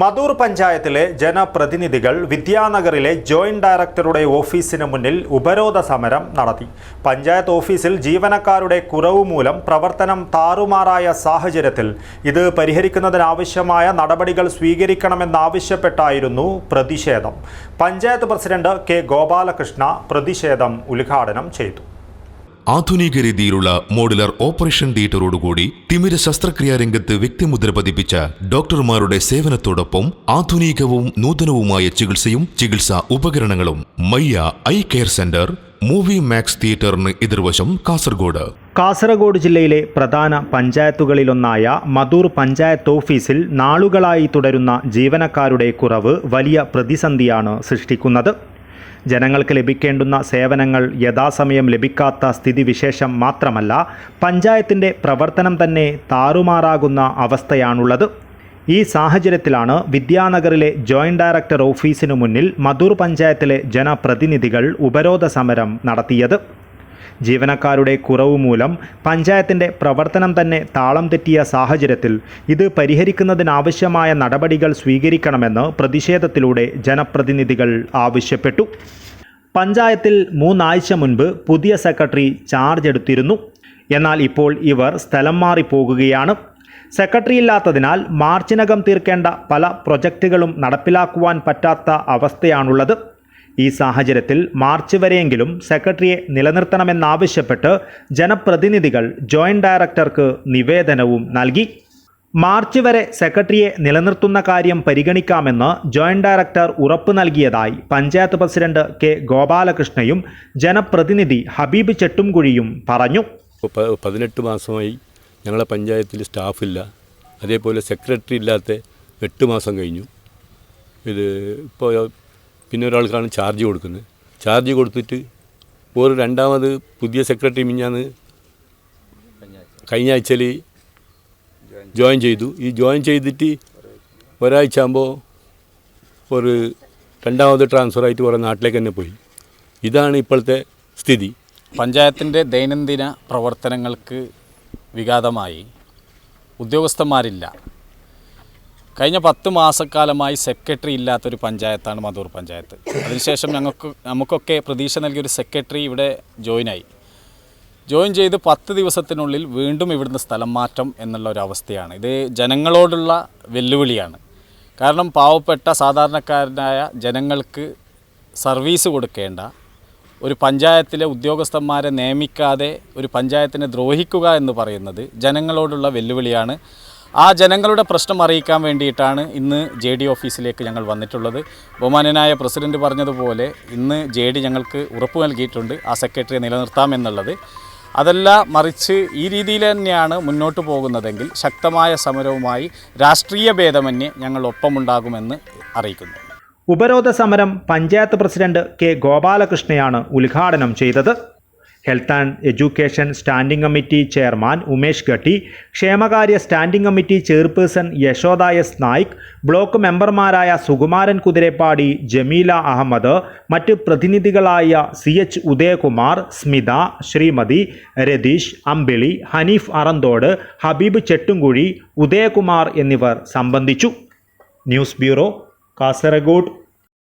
മധൂർ പഞ്ചായത്തിലെ ജനപ്രതിനിധികൾ വിദ്യാനഗറിലെ ജോയിന്റ് ഡയറക്ടറുടെ ഓഫീസിന് മുന്നിൽ ഉപരോധ സമരം നടത്തി. പഞ്ചായത്ത് ഓഫീസിൽ ജീവനക്കാരുടെ കുറവ് മൂലം പ്രവർത്തനം താറുമാറായ സാഹചര്യത്തിൽ ഇത് പരിഹരിക്കുന്നതിനാവശ്യമായ നടപടികൾ സ്വീകരിക്കണമെന്നാവശ്യപ്പെട്ടായിരുന്നു പ്രതിഷേധം. പഞ്ചായത്ത് പ്രസിഡന്റ് കെ ഗോപാലകൃഷ്ണ പ്രതിഷേധം ഉദ്ഘാടനം ചെയ്തു. ആധുനിക രീതിയിലുള്ള മോഡുലർ ഓപ്പറേഷൻ തിയേറ്ററോടുകൂടി തിമിര ശസ്ത്രക്രിയാ രംഗത്ത് വ്യക്തിമുദ്ര പതിപ്പിച്ച ഡോക്ടർമാരുടെ സേവനത്തോടൊപ്പം ആധുനികവും നൂതനവുമായ ചികിത്സയും ചികിത്സാ ഉപകരണങ്ങളും Mayya eye care center movie max തിയേറ്ററിന് എതിർവശം കാസർഗോഡ്. കാസർഗോഡ് ജില്ലയിലെ പ്രധാന പഞ്ചായത്തുകളിലൊന്നായ മധൂർ പഞ്ചായത്ത് ഓഫീസിൽ നാളുകളായി തുടരുന്ന ജീവനക്കാരുടെ കുറവ് വലിയ പ്രതിസന്ധിയാണ് സൃഷ്ടിക്കുന്നത്. ജനങ്ങൾക്ക് ലഭിക്കേണ്ടുന്ന സേവനങ്ങൾ യഥാസമയം ലഭിക്കാത്ത സ്ഥിതിവിശേഷം മാത്രമല്ല പഞ്ചായത്തിന്റെ പ്രവർത്തനം തന്നെ താറുമാറാകുന്ന അവസ്ഥയാണുള്ളത്. ഈ സാഹചര്യത്തിലാണ് വിദ്യാനഗറിലെ ജോയിന്റ് ഡയറക്ടർ ഓഫീസിനു മുന്നിൽ മധൂർ പഞ്ചായത്തിലെ ജനപ്രതിനിധികൾ ഉപരോധ സമരം നടത്തിയത്. ജീവനക്കാരുടെ കുറവ് മൂലം പഞ്ചായത്തിന്റെ പ്രവർത്തനം തന്നെ താളം തെറ്റിയ സാഹചര്യത്തിൽ ഇത് പരിഹരിക്കുന്നതിനാവശ്യമായ നടപടികൾ സ്വീകരിക്കണമെന്ന് പ്രതിഷേധത്തിലൂടെ ജനപ്രതിനിധികൾ ആവശ്യപ്പെട്ടു. പഞ്ചായത്തിൽ മൂന്നാഴ്ച മുൻപ് പുതിയ സെക്രട്ടറി ചാർജ് എടുത്തിരുന്നു. എന്നാൽ ഇപ്പോൾ ഇവർ സ്ഥലം മാറി പോകുകയാണ്. സെക്രട്ടറി ഇല്ലാത്തതിനാൽ മാർച്ചിനകം തീർക്കേണ്ട പല പ്രൊജക്റ്റുകളും നടപ്പിലാക്കുവാൻ പറ്റാത്ത അവസ്ഥയാണുള്ളത്. ഈ സാഹചര്യത്തിൽ മാർച്ച് വരെയെങ്കിലും സെക്രട്ടറിയെ നിലനിർത്തണമെന്നാവശ്യപ്പെട്ട് ജനപ്രതിനിധികൾ ജോയിന്റ് ഡയറക്ടർക്ക് നിവേദനവും നൽകി. മാർച്ച് വരെ സെക്രട്ടറിയെ നിലനിർത്തുന്ന കാര്യം പരിഗണിക്കാമെന്ന് ജോയിന്റ് ഡയറക്ടർ ഉറപ്പു നൽകിയതായി പഞ്ചായത്ത് പ്രസിഡന്റ് കെ ഗോപാലകൃഷ്ണയും ജനപ്രതിനിധി ഹബീബ് ചെട്ടുംകുഴിയും പറഞ്ഞു. പതിനെട്ട് മാസമായി ഞങ്ങളുടെ പഞ്ചായത്തിൽ സ്റ്റാഫില്ല. അതേപോലെ സെക്രട്ടറി ഇല്ലാത്ത എട്ട് മാസം കഴിഞ്ഞു. ഇത് ഇപ്പോൾ പിന്നെ ഒരാൾക്കാണ് ചാർജ് കൊടുക്കുന്നത്. ചാർജ് കൊടുത്തിട്ട് ഒരു രണ്ടാമത് പുതിയ സെക്രട്ടറി മിഞ്ഞാന്ന് കഴിഞ്ഞ ആഴ്ചയിൽ ജോയിൻ ചെയ്തു. ഈ ജോയിൻ ചെയ്തിട്ട് ഒരാഴ്ച ആകുമ്പോൾ ഒരു രണ്ടാമത് ട്രാൻസ്ഫർ ആയിട്ട് കുറേ നാട്ടിലേക്ക് തന്നെ പോയി. ഇതാണ് ഇപ്പോഴത്തെ സ്ഥിതി. പഞ്ചായത്തിന്റെ ദൈനംദിന പ്രവർത്തനങ്ങൾക്ക് വിഘാതമായി. ഉദ്യോഗസ്ഥന്മാരില്ല. കഴിഞ്ഞ പത്ത് മാസക്കാലമായി സെക്രട്ടറി ഇല്ലാത്തൊരു പഞ്ചായത്താണ് മധൂർ പഞ്ചായത്ത്. അതിനുശേഷം ഞങ്ങൾക്ക് നമുക്കൊക്കെ പ്രതീക്ഷ നൽകിയൊരു സെക്രട്ടറി ഇവിടെ ജോയിനായി. ജോയിൻ ചെയ്ത് പത്ത് ദിവസത്തിനുള്ളിൽ വീണ്ടും ഇവിടുന്ന് സ്ഥലം മാറ്റം എന്നുള്ള ഒരു അവസ്ഥയാണ് ഇത് ജനങ്ങളോടുള്ള വെല്ലുവിളിയാണ്. കാരണം പാവപ്പെട്ട സാധാരണക്കാരനായ ജനങ്ങൾക്ക് സർവീസ് കൊടുക്കേണ്ട ഒരു പഞ്ചായത്തിലെ ഉദ്യോഗസ്ഥന്മാരെ നിയമിക്കാതെ ഒരു പഞ്ചായത്തിനെ ദ്രോഹിക്കുക എന്ന് പറയുന്നത് ജനങ്ങളോടുള്ള വെല്ലുവിളിയാണ്. ആ ജനങ്ങളുടെ പ്രശ്നം അറിയിക്കാൻ വേണ്ടിയിട്ടാണ് ഇന്ന് ജെ ഡി ഓഫീസിലേക്ക് ഞങ്ങൾ വന്നിട്ടുള്ളത്. ബഹുമാനനായ പ്രസിഡന്റ് പറഞ്ഞതുപോലെ ഇന്ന് ജെ ഡി ഞങ്ങൾക്ക് ഉറപ്പ് നൽകിയിട്ടുണ്ട്. ആ സെക്രട്ടറിയെ നിലനിർത്താമെന്നുള്ളത് അതല്ല മറിച്ച് ഈ രീതിയിൽ തന്നെയാണ് മുന്നോട്ട് പോകുന്നതെങ്കിൽ ശക്തമായ സമരവുമായി രാഷ്ട്രീയ ഭേദമന്യേ ഞങ്ങൾ ഒപ്പമുണ്ടാകുമെന്ന് അറിയിക്കുന്നു. ഉപരോധ സമരം പഞ്ചായത്ത് പ്രസിഡന്റ് കെ ഗോപാലകൃഷ്ണയാണ് ഉദ്ഘാടനം ചെയ്തത്. Health and education standing committee chairman Umesh Gatti ക്ഷേമകാര്യ standing committee chairperson Yashoda S Naik block മെമ്പർമാരായ സുകുമാരൻ കുതിരപ്പാടി ജമീല അഹമ്മദ് മറ്റ് പ്രതിനിധികളായ സി എച്ച് ഉദയകുമാർ സ്മിത ശ്രീമതി രതീഷ് അമ്പിളി ഹനീഫ് അറന്തോട് ഹബീബ് ചെട്ടുംകുഴി ഉദയകുമാർ എന്നിവർ സംബന്ധിച്ചു. News bureau Kasaragod.